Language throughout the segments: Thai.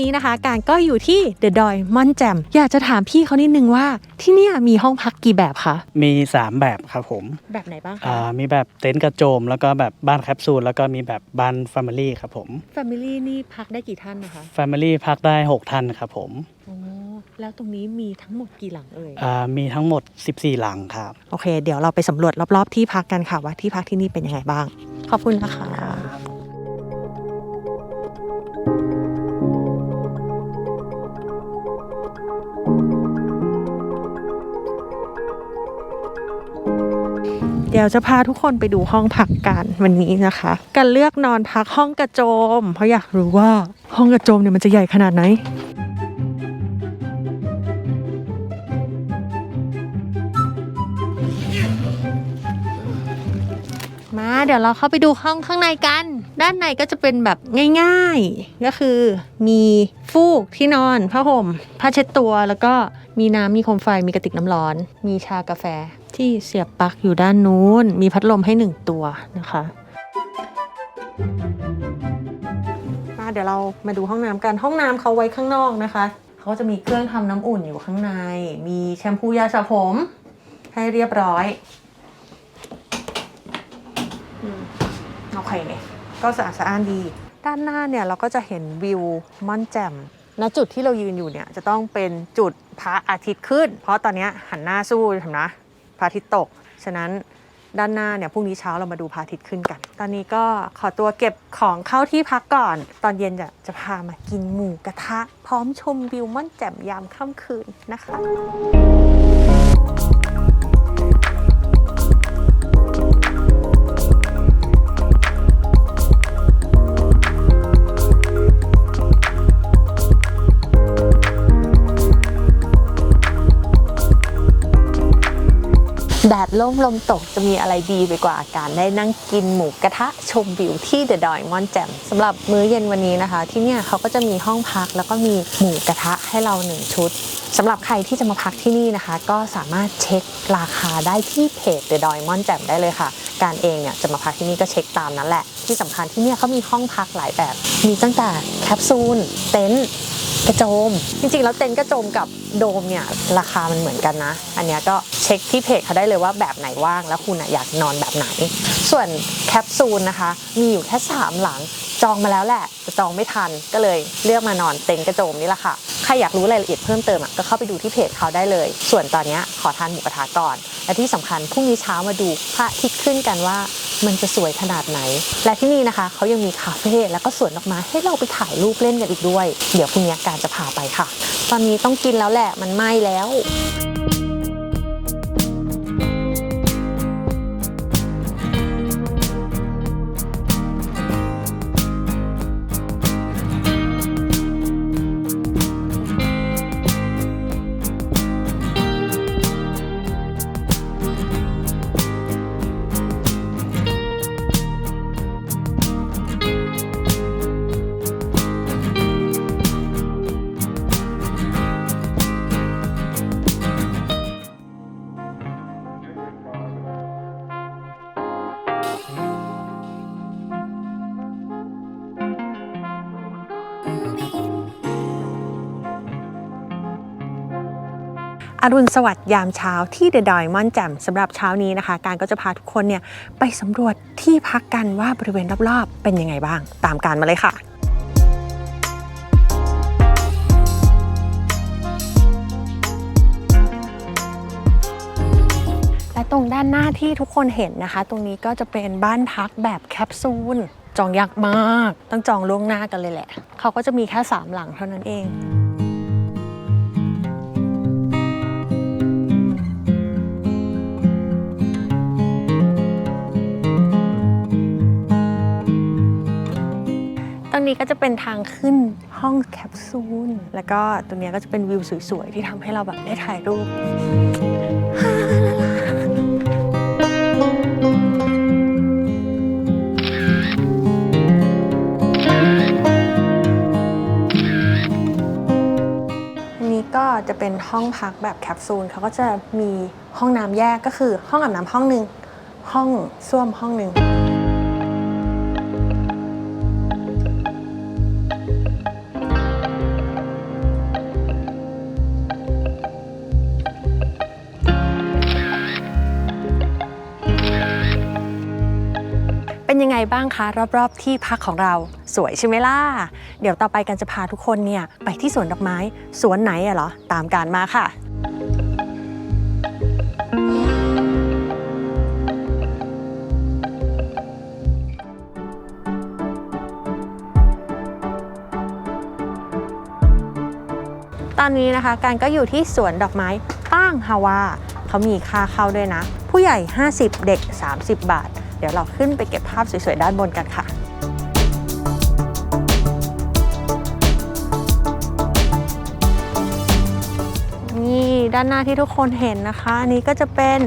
อนนี้นะคะการก็อยู่ที่เดอะดอยมอนแจมอยากจะถามพี่เขานิดนึงว่าที่เนี่ยมีห้องพักกี่แบบคะมี 3 แบบครับผมแบบไหนบ้างอ่าคะมีแบบเต็นท์กระโจม แล้วก็แบบบ้านแคปซูลแล้วก็มีแบบบ้านแฟมิลี่ครับผมแฟมิลี่นี่พักได้กี่ท่านนะคะแฟมิลี่พักได้ 6 ท่านครับผมอ๋อแล้วตรงนี้มีทั้งหมดกี่หลังเอ่ยอ่ามีทั้งหมด 14 หลังครับ โอเค เดี๋ยวเราไปสำรวจรอบๆที่พักกันค่ะว่าที่พักที่นี่เป็นยังไงบ้าง ขอบคุณนะคะ เดี๋ยวจะพาทุกคนไปดูห้องพักกันวันนี้นะคะการเลือกนอนพักห้องกระโจม เพราะอยากรู้ว่าห้องกระโจมเนี่ยมันจะใหญ่ขนาดไหนมาเดี๋ยวเราเข้าไปดูห้องข้างในกัน ด้านในก็จะเป็นแบบง่าย ๆ ก็คือมีฟูกที่นอนผ้าห่มผ้าเช็ดตัวแล้วก็มีน้ำมีโคมไฟมีกระติกน้ำร้อน มีชากาแฟที่เสียบปลั๊กอยู่ด้านนู้น มีพัดลมให้หนึ่งตัวนะคะมาเดี๋ยวเรามาดูห้องน้ำกันห้องน้ำเขาไว้ข้างนอกนะคะ เขาจะมีเครื่องทำน้ำอุ่นอยู่ข้างใน มีแชมพูยาสระผมให้เรียบร้อยโอเค ก็สะอาดสะอ้านดี ด้านหน้าเนี่ยเราก็จะเห็นวิวม่อนแจ่มณจุดที่เรายืนอยู่เนี่ยจะต้องเป็นจุดพระอาทิตย์ขึ้น เพราะตอนนี้หันหน้าสู้ทำนะพระอาทิตย์ตก ฉะนั้นด้านหน้าเนี่ยพรุ่งนี้เช้าเรามาดูพระอาทิตย์ขึ้นกัน ตอนนี้ก็ขอตัวเก็บของเข้าที่พักก่อน ตอนเย็นจะจะพามากินหมูกระทะ พร้อมชมวิวม่อนแจ่มยามค่ำคืนนะคะ ล่มลมตกจะมีอะไรดีไปกว่าการได้นั่งกินหมูกระทะชมวิวที่เดอะดอยมอนแจมสำหรับมื้อเย็นวันนี้นะคะ ที่เนี่ยเขาก็จะมีห้องพักแล้วก็มีหมูกระทะให้เราหนึ่งชุดสำหรับใครที่จะมาพักที่นี่นะคะ ก็สามารถเช็คราคาได้ที่เพจเดอะดอยมอนแจมได้เลยค่ะ การเองเนี่ยจะมาพักที่นี่ก็เช็คตามนั้นแหละ ที่สำคัญที่เนี่ยเขามีห้องพักหลายแบบ มีตั้งแต่แคปซูลเต็นท์กระโจม จริงๆ แล้วเต็นท์กระโจมกับโดมเนี่ยราคามันเหมือนกันนะ อันนี้ก็ ช็คที่เพจเขาได้เลยว่าแบบไหนว่าง แล้วคุณอยากนอนแบบไหน ส่วนแคปซูลนะคะ มีอยู่แค่ 3 หลังจองมาแล้วแหละแต่จองไม่ทันก็เลยเลือกมานอนเต็นท์กระโจมนี่แหละค่ะ ใครอยากรู้รายละเอียดเพิ่มเติมก็เข้าไปดูที่เพจเขาได้เลย ส่วนตอนนี้ขอทานหมูกระทะก่อน และที่สำคัญพรุ่งนี้เช้ามาดูพระอาทิตย์ขึ้นกันว่ามันจะสวยขนาดไหน และที่นี่นะคะเขายังมีคาเฟ่แล้วก็สวนดอกไม้ให้เราไปถ่ายรูปเล่นกันอีกด้วย เดี๋ยวพรุ่งนี้การจะพาไปค่ะ ตอนนี้ต้องกินแล้วแหละมันไหม้แล้ว อรุณสวัสดิ์ยามเช้าที่เดอะดอยมอนแจ่มสำหรับเช้านี้นะคะ การก็จะพาทุกคนเนี่ยไปสำรวจที่พักกันว่าบริเวณรอบๆ เป็นยังไงบ้าง ตามการมาเลยค่ะและตรงด้านหน้าที่ทุกคนเห็นนะคะ ตรงนี้ก็จะเป็นบ้านพักแบบแคปซูล จองยากมาก ต้องจองล่วงหน้ากันเลยแหละ เขาก็จะมีแค่ 3 หลังเท่านั้นเอง ตรงนี้ก็จะเป็นทางขึ้นห้องแคปซูล แล้วก็ตรงนี้ก็จะเป็นวิวสวยๆ ที่ทำให้เราแบบได้ถ่ายรูปนี่ก็จะเป็นห้องพักแบบแคปซูลเขาก็จะมีห้องน้ำแยกก็คือห้องอาบน้ำห้องหนึ่งห้องส้วมห้องหนึ่ง บ้างคะรอบๆ ที่พักของเราสวยใช่ไหมล่ะ เดี๋ยวต่อไปกันจะพาทุกคนเนี่ยไปที่สวนดอกไม้สวนไหนอะเหรอ ตามการมาค่ะตอนนี้นะคะการก็อยู่ที่สวนดอกไม้ป้างฮาวาเขามีค่าเข้าด้วยนะ ผู้ใหญ่ 50 เด็ก 30 บาท เดี๋ยวเราขึ้นไปเก็บภาพสวยๆด้านบนกันค่ะนี่ด้านหน้าที่ทุกคนเห็นนะคะอันนี้ก็จะเป็น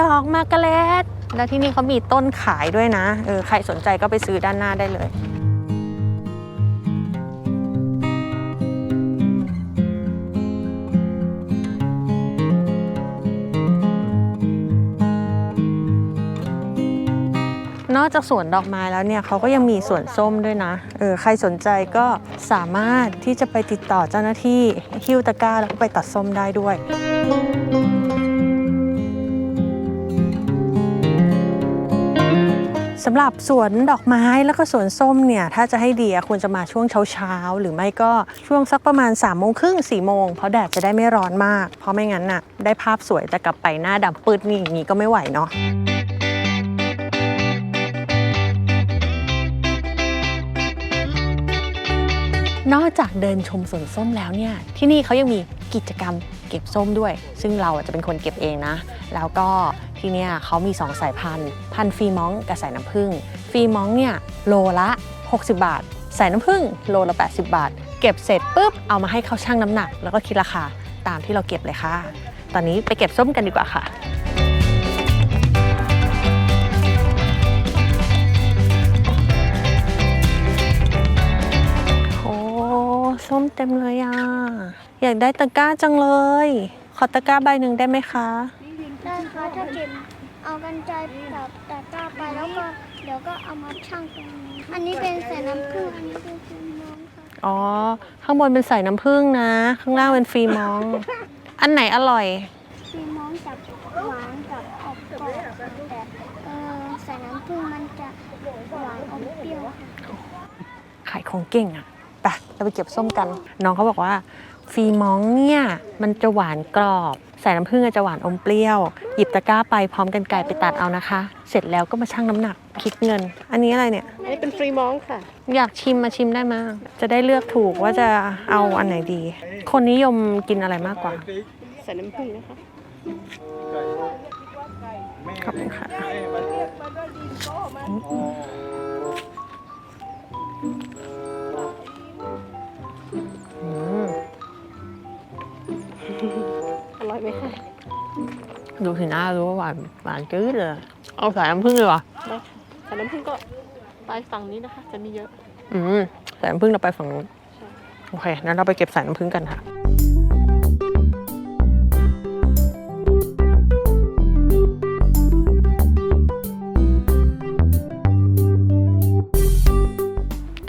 ดอกมากระเล็ดแล้วที่นี่เขามีต้นขายด้วยนะเออใครสนใจก็ไปซื้อด้านหน้าได้เลย นอกจากสวนดอกไม้แล้วเนี่ยเขาก็ยังมีสวนส้มด้วยนะ เออ ใครสนใจก็สามารถที่จะไปติดต่อเจ้าหน้าที่ฮิวตะกร้าแล้วก็ไปตัดส้มได้ด้วยสำหรับสวนดอกไม้แล้วก็สวนส้มเนี่ยถ้าจะให้ดีอะควรจะมาช่วงเช้าๆ หรือไม่ก็ช่วงสักประมาณ3ามโมงครึ่งสี่โมงเพราะแดดจะได้ไม่ร้อนมาก เพราะไม่งั้นน่ะได้ภาพสวยแต่กลับไปหน้าดำปืดนี่อย่างนี้ก็ไม่ไหวเนาะ นอกจากเดินชมสวนส้มแล้วเนี่ยที่นี่เขายังมีกิจกรรมเก็บส้มด้วย ซึ่งเราจะเป็นคนเก็บเองนะ แล้วก็ที่เนี่ยเขามี 2 สายพันธุ์ พันธุ์ฟีมองกับสายน้ำผึ้งฟีมองเนี่ยโลละ 60 บาท สายน้ำผึ้งโลละ 80 บาท เก็บเสร็จปุ๊บเอามาให้เขาชั่งน้ำหนัก แล้วก็คิดราคาตามที่เราเก็บเลยค่ะ ตอนนี้ไปเก็บส้มกันดีกว่าค่ะ ส้มเต็มเลยอะ อยากได้ตะกร้าจังเลย ขอตะกร้าใบหนึ่งได้ไหมคะ ได้ค่ะถ้าเก็บเอากันไกรแบบตะกร้าไปแล้วก็เดี๋ยวก็เอามาชั่งตรงนี้อันนี้เป็นใส่น้ำผึ้งอันนี้เป็นฟรีมองค่ะอ๋อ ข้างบนเป็นใส่น้ำผึ้งนะ ข้างล่างเป็นฟรีมอง อันไหนอร่อยฟรีมองกับหวานกับออกกรอบแต่เออใส่น้ำผึ้งมันจะหวานอมเปรี้ยวค่ะ ขายของเก่งอะ ไปเราไปเก็บส้มกัน น้องเขาบอกว่าฟรีมองเนี่ยมันจะหวานกรอบ ใส่น้ำผึ้งอาจจะหวานอมเปรี้ยว หยิบตะกร้าไปพร้อมกันไก่ไปตัดเอานะคะ เสร็จแล้วก็มาชั่งน้ำหนักคิดเงิน อันนี้อะไรเนี่ย อันนี้เป็นฟรีมองค่ะ อยากชิมมาชิมได้มาจะได้เลือกถูกว่าจะเอาอันไหนดี คนนิยมกินอะไรมากกว่า ใส่น้ำผึ้งนะคะขอบคุณค่ะ ดูสีหน้ารู้ว่าหวานหวานจืดเลย เอาใส่น้ำผึ้งเลยวะได้ค่ะใส่น้ำผึ้งก็ไปฝั่งนี้นะคะ จะมีเยอะ อืมใส่น้ำผึ้งเราไปฝั่งนู้นใช่โอเคงั้นเราไปเก็บใส่น้ำผึ้งกันค่ะ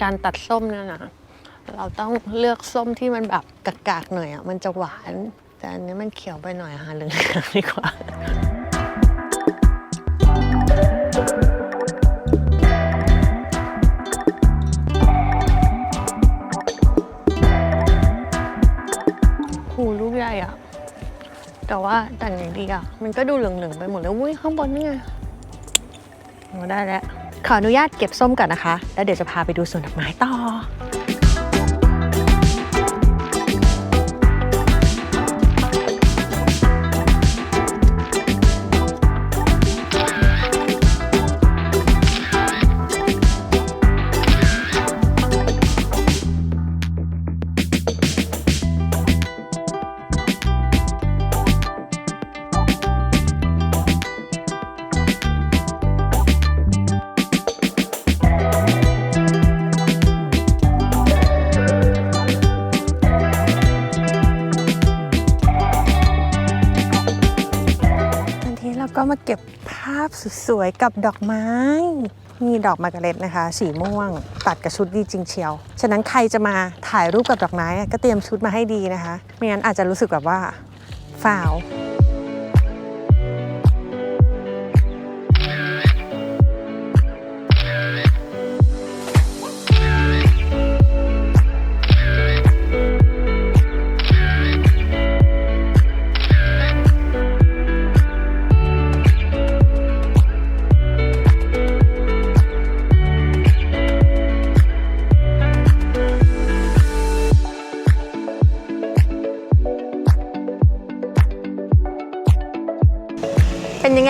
การตัดส้มเนี่ยนะเราต้องเลือกส้มที่มันแบบกากๆหน่อยอะ มันจะหวาน แต่อันนี้มันเขียวไปหน่อยอะค่ะเหลืองๆดีกว่าหูลูกใหญ่อะแต่ว่าแต่งอย่างดีอะมันก็ดูเหลืองๆไปหมดแล้วอุ้ยข้างบนนี่ไงได้แล้ว ขออนุญาตเก็บส้มก่อนนะคะ แล้วเดี๋ยวจะพาไปดูสวนดอกไม้ต่อ สวยๆ กับดอกไม้มีดอกมากระเล็ดนะคะ สีม่วง ตัดกับชุดดีจริงเชียว ฉะนั้นใครจะมาถ่ายรูปกับดอกไม้ก็เตรียมชุดมาให้ดีนะคะ ไม่งั้นอาจจะรู้สึกแบบว่าฝาว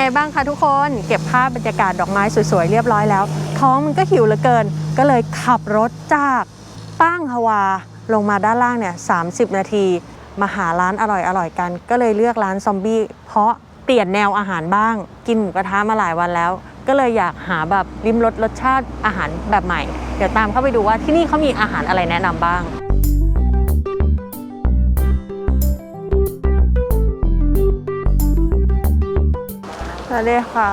ไงบ้างคะทุกคนเก็บภาพบรรยากาศดอกไม้สวยๆเรียบร้อยแล้ว ท้องมันก็หิวเหลือเกิน ก็เลยขับรถจากตั้งฮวาลงมาด้านล่างเนี่ย30นาที มาหาร้านอร่อยๆกัน ก็เลยเลือกร้านซอมบี้เพราะเปลี่ยนแนวอาหารบ้าง กินหมูกระทะมาหลายวันแล้ว ก็เลยอยากหาแบบริมรสรสชาติอาหารแบบใหม่ เดี๋ยวตามเข้าไปดูว่าที่นี่เขามีอาหารอะไรแนะนำบ้าง วัสดีค่ะ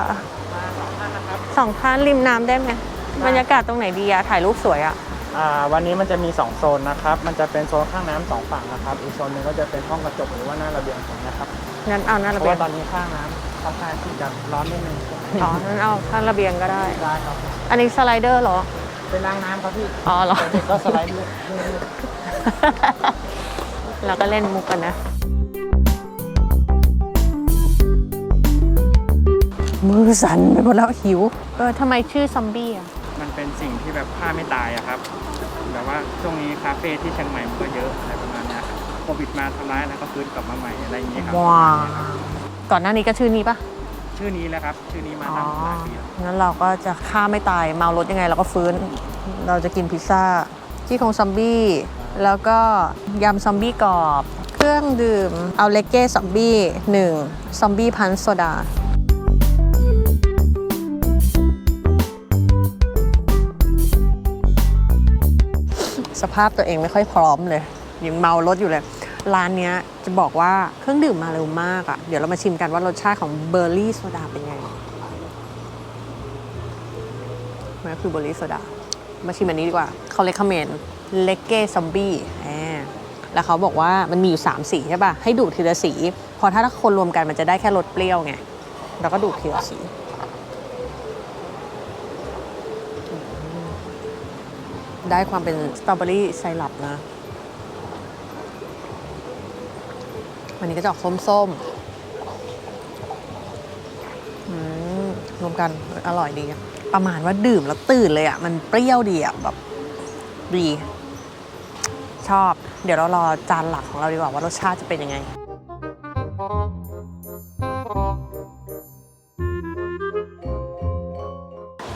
สองท่านริมน้ำได้ไหมบรรยากาศตรงไหนดีอะถ่ายรูปสวยอะอ่าวันนี้มันจะมี 2 โซนนะครับ มันจะเป็นโซนข้างน้ำสองฝั่งนะครับ อีกโซนหนึ่งก็จะเป็นห้องกระจกหรือว่าหน้าระเบียงของนะครับงั้นเอาหน้าเพระราะเบียงว่าตอนนี้ข้างน้ำค่อนข้างที่จะร้อนนิดนึงอ๋องั้นเอาข้างระเบียงก็ได้ ได้ครับ อันนี้สไลเดอร์เหรอ เป็นล้างน้ำครับพี่อ๋อเหรอ เด็กก็สไลด์ด้วยเราก็เล่นมุกกันนะ มือสั่นไปหมดแล้วหิว เออทำไมชื่อซอมบี้อะมันเป็นสิ่งที่แบบฆ่าไม่ตายอะครับ แบบว่าช่วงนี้คาเฟ่ที่เชียงใหม่มันก็เยอะอะไรประมาณเนี้ยครับโควิดมาทำร้ายแล้วก็ฟื้นกลับมาใหม่อะไรอย่างเงี้ยครับว้าก่อนหน้านี้ก็ชื่อนี้ปะชื่อนี้แหละครับ ชื่อนี้มาตั้งหลายปีแล้วงั้นเราก็จะฆ่าไม่ตายเมารถยังไงเราก็ฟื้น เราจะกินพิซซ่าที่ของซอมบี้ แล้วก็ยำซอมบี้กรอบ เครื่องดื่มเอาเลกเก้ซอมบี้หนึ่งซอมบี้พันโซดา สภาพตัวเองไม่ค่อยพร้อมเลยยังเมารถอยู่เลย ร้านนี้จะบอกว่าเครื่องดื่มมาเร็วมากอะ่ะ เดี๋ยวเรามาชิมกันว่ารสชาติของเบอร์รี่โซดาเป็นไงมันก็คือเบอร์รี่โซดา มาชิมอันนี้ดีกว่า เขาเลคเมนเลกเก้ซอมบี้แล้วเขาบอกว่ามันมีอยู่ 3 สีใช่ป่ะ ให้ดูดทีละสี พอถ้าคนรวมกันมันจะได้แค่รสเปรี้ยวไงแล้วก็ดูดทีละสี ได้ความเป็นสตรอเบอรี่ไซรัปนะ วันนี้ก็จะออกส้มๆอืมรวมกันอร่อยดี ประมาณว่าดื่มแล้วตื่นเลยอะ มันเปรี้ยวดีอะแบบดี ชอบ เดี๋ยวเรารอจานหลักของเราดีกว่าว่ารสชาติจะเป็นยังไง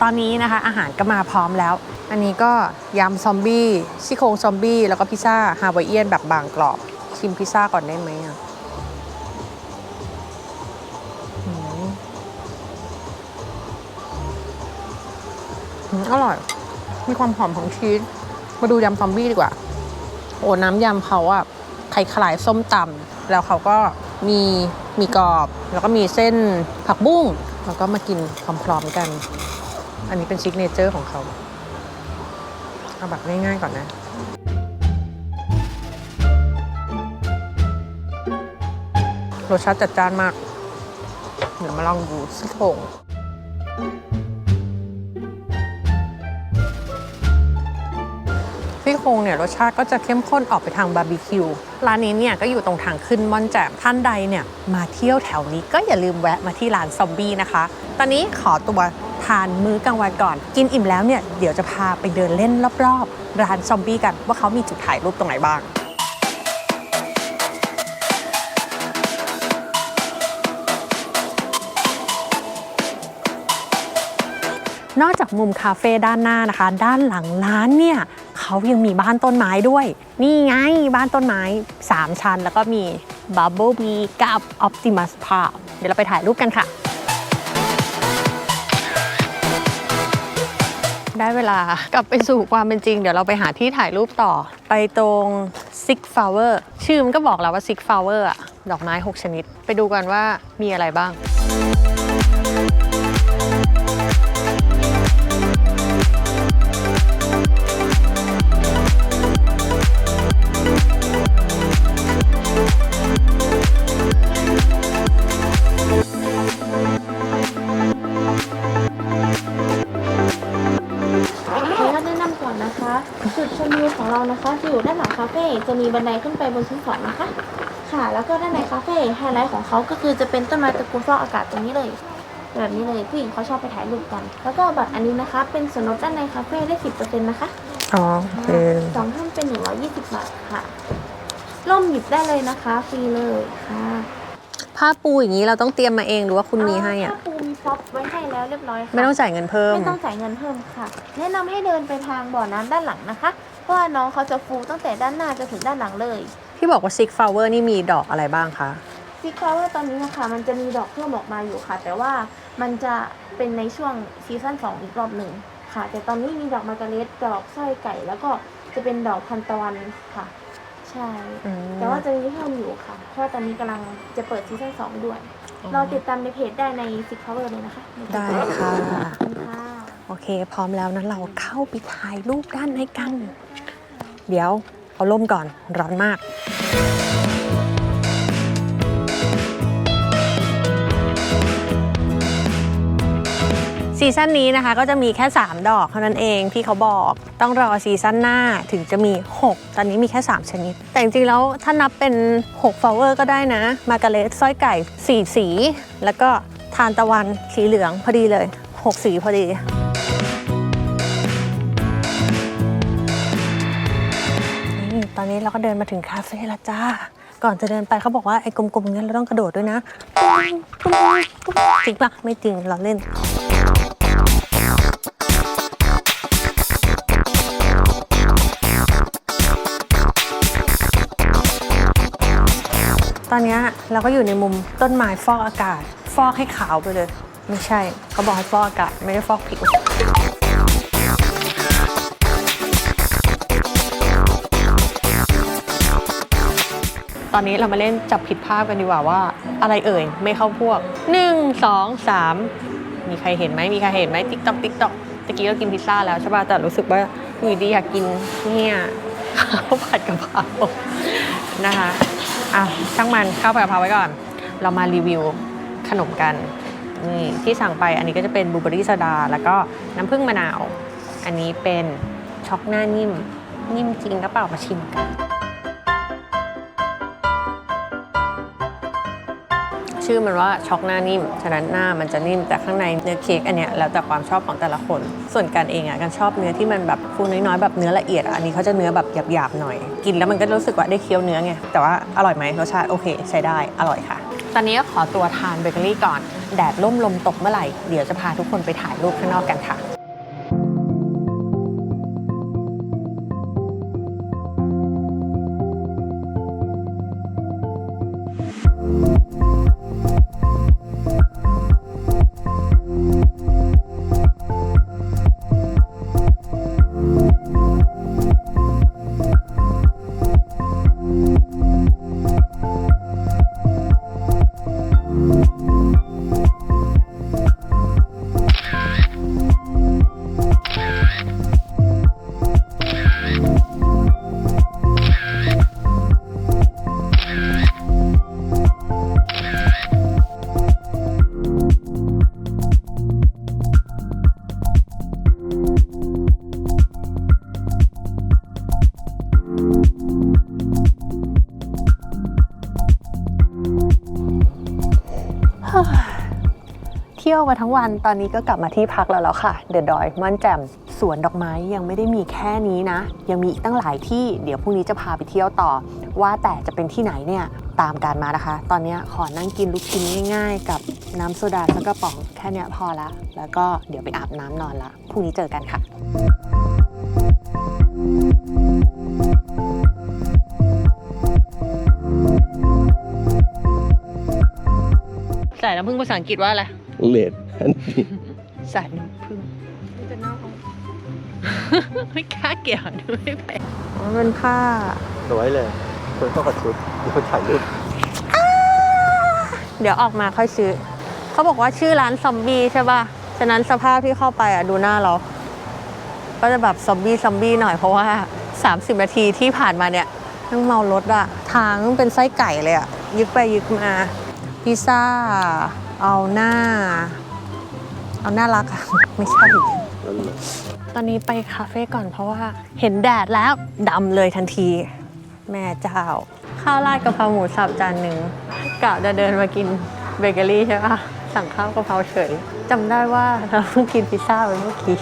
ตอนนี้นะคะอาหารก็มาพร้อมแล้ว อันนี้ก็ยำซอมบี้ซี่โครงซอมบี้แล้วก็พิซซ่าฮาวายเอียนแบบบางกรอบ ชิมพิซซ่าก่อนได้ไหมอะอืมอร่อย มีความหอมของชีส มาดูยำซอมบี้ดีกว่า โอ้น้ำยำเขาอะไข่คลายส้มตำแล้วเขาก็มีมีกรอบ แล้วก็มีเส้นผักบุ้ง แล้วก็มากินพร้อมๆกัน อันนี้เป็นซิกเนเจอร์ของเขา เอาแบบง่ายๆก่อนนะรสชาติจัดจ้านมาก เดี๋ยวมาลองดูซี่โครงซี่โครงเนี่ยรสชาติก็จะเข้มข้นออกไปทางบาร์บีคิว ร้านนี้เนี่ยก็อยู่ตรงทางขึ้นม่อนแจ่มท่านใดเนี่ยมาเที่ยวแถวนี้ก็อย่าลืมแวะมาที่ร้านซอมบี้นะคะ ตอนนี้ขอตัว ทานมื้อกลางวันก่อน กินอิ่มแล้วเนี่ยเดี๋ยวจะพาไปเดินเล่นรอบๆ ร้านซอมบี้กันว่าเขามีจุดถ่ายรูปตรงไหนบ้างนอกจากมุมคาเฟ่ด้านหน้านะคะ ด้านหลังร้านเนี่ยเขายังมีบ้านต้นไม้ด้วย นี่ไงบ้านต้นไม้ 3 ชั้น แล้วก็มี Bubble Bee กับ Optimus Park เดี๋ยวเราไปถ่ายรูปกันค่ะ ได้เวลากลับไปสู่ความเป็นจริง เดี๋ยวเราไปหาที่ถ่ายรูปต่อ ไปตรง Six Flower ชื่อมันก็บอกแล้วว่า Six Flower อะดอกไม้ 6 ชนิด ไปดูกันว่ามีอะไรบ้าง บันไดขึ้นไปบนชั้นสองนะคะ ค่ะ แล้วก็ด้านในคาเฟ่ไฮไลท์ของเขาก็คือจะเป็นต้นไม้ตระกูลฟอกอากาศตรงนี้เลยแบบนี้เลยผู้หญิงเขาชอบไปถ่ายรูปกัน แล้วก็บัตรอันนี้นะคะ เป็นส่วนลดด้านในคาเฟ่ได้สิบเปอร์เซ็นต์นะคะอ๋อโอเคสองท่านเป็นหนึ่งร้อยยี่สิบบาทค่ะร่มหยิบได้เลยนะคะฟรีเลยค่ะผ้าปูอย่างนี้เราต้องเตรียมมาเองหรือว่าคุณมีให้อะผ้าปูมีพ็อปไว้ให้แล้วเรียบร้อยค่ะไม่ต้องจ่ายเงินเพิ่มไม่ต้องจ่ายเงินเพิ่มค่ะ แนะนำให้เดินไปทางบ่อน้ำด้านหลังนะคะ เพราะว่าน้องเขาจะฟูตั้งแต่ด้านหน้าจนถึงด้านหลังเลยที่บอกว่าซิกฟลาวเวอร์นี่มีดอกอะไรบ้างคะซิกฟลาวเวอร์ตอนนี้นะคะมันจะมีดอกเพิ่มออกมาอยู่ค่ะ แต่ว่ามันจะเป็นในช่วงซีซั่น2อีกรอบหนึ่งค่ะ แต่ตอนนี้มีดอกมาร์การเรตดอกสร้อยไก่ แล้วก็จะเป็นดอกพันตะวันค่ะ ใช่แต่ว่าจะมีเพิ่มอยู่ค่ะ เพราะว่าตอนนี้กำลังจะเปิดซีซั่น2ด้วย เราติดตามในเพจได้ในซิกฟลาวเวอร์เลยนะคะได้ค่ะ ขอบคุณค่ะ โอเค พร้อมแล้วนั้นเราเข้าไปถ่ายรูปด้านในกัน เดี๋ยวเอาล่มก่อนร้อนมากซีซั่นนี้นะคะก็จะมีแค่ 3 ดอกเท่านั้นเองที่เขาบอกต้องรอซีซั่นหน้าถึงจะมี 6 ตอนนี้มีแค่ 3 ชนิด แต่จริงๆแล้วถ้านับเป็น 6 ฟลาวเวอร์ก็ได้นะ มาการเลตสร้อยไก่ 4 สี แล้วก็ทานตะวันสีเหลืองพอดีเลย 6 สีพอดี อนนี้เราก็เดินมาถึงคาเฟ่แล้วจ้า ก่อนจะเดินไปเขาบอกว่าไอ้กลมๆงั้นเราต้องกระโดดด้วยนะจริงปะไม่จริงเราเล่นตอนนี้เราก็อยู่ในมุมต้นไม้ฟอกอากาศ ฟอกให้ขาวไปเลย ไม่ใช่ เขาบอกให้ฟอกอากาศ ไม่ได้ฟอกผิว อนนี้เรามาเล่นจับผิดภาพกันดีกว่าว่า อะไรเอ่ย ไม่เข้าพวก 1 2 3 มีใครเห็นไหมมีใครเห็นไหมติ๊กต๊อกติ๊กต๊อกตะกี้ก็กินพิซซ่าแล้วใช่ป่ะแต่รู้สึกว่าอยู่ดีอยากกินเนี่ยข้าวผัดกะเพรานะคะอะช่างมันข้าวผัดกะเพราไว้ก่อน เรามารีวิวขนมกันนี่ที่สั่งไปอันนี้ก็จะเป็นบลูเบอรี่โซดา แล้วก็น้ำผึ้งมะนาว อันนี้เป็นช็อกหน้านิ่ม นิ่มจริงก็เปล่ามาชิมกัน ชื่อมันว่าช็อกหน้านิ่ม ฉะนั้นหน้ามันจะนิ่มแต่ข้างในเนื้อเค้กอันเนี้ยแล้วแต่ความชอบของแต่ละคน ส่วนการเองอะกันชอบเนื้อที่มันแบบฟูน้อยๆแบบเนื้อละเอียดอะอันนี้เขาจะเนื้อแบบหยาบๆหน่อย กินแล้วมันก็รู้สึกว่าได้เคี้ยวเนื้อไงแต่ว่าอร่อยไหมรสชาติโอเค ใช้ได้อร่อยค่ะตอนนี้ก็ขอตัวทานเบเกอรี่ก่อนแดดล่มลมตกเมื่อไหร่เดี๋ยวจะพาทุกคนไปถ่ายรูปข้างนอกกันค่ะ มาทั้งวัน ตอนนี้ก็กลับมาที่พักแล้วแล้วค่ะ เดอะดอยม่อนแจ่มสวนดอกไม้ยังไม่ได้มีแค่นี้นะ ยังมีอีกตั้งหลายที่ เดี๋ยวพรุ่งนี้จะพาไปเที่ยวต่อ ว่าแต่จะเป็นที่ไหนเนี่ยตามการมานะคะ ตอนนี้ขอนั่งกินลูกชิ้นง่ายๆ กับน้ำโซดาสักกระป๋องแค่นี้พอละ แล้วก็เดี๋ยวไปอาบน้ำนอนละ พรุ่งนี้เจอกันค่ะ ใสายน้ำผึ้งภาษาอังกฤษว่าอะไร เลดอันนี้สายน้ำผึ้งจะน่าเอาไม่กล้าเกี่ยวดูไม่เป็นมันเป็นผ้าสวยเลยคนเข้ากับชุดมีคนถ่ายรูปเดี๋ยวออกมาค่อยซื้อ เขาบอกว่าชื่อร้านซอมบี้ใช่ป่ะ ฉะนั้นสภาพที่เข้าไปอะดูหน้าเรา ก็จะแบบซอมบี้ซอมบี้หน่อยเพราะว่า 30 นาทีที่ผ่านมาเนี่ยนั่งเมารถอะทางเป็นไส้ไก่เลยอะยึกไปยึกมา พิซซ่า เอาหน้า เอาหน้ารักอะ ไม่ใช่ ตอนนี้ไปคาเฟ่ก่อนเพราะว่าเห็นแดดแล้วดำเลยทันที แม่เจ้า ข้าวราดกะเพราหมูสับจานหนึ่งกะจะเดินมากินเบเกอรี่ใช่ปะสั่งข้าวกะเพราเฉยจำได้ว่าเราเพิ่งกินพิซซ่าไปเมื่อกี้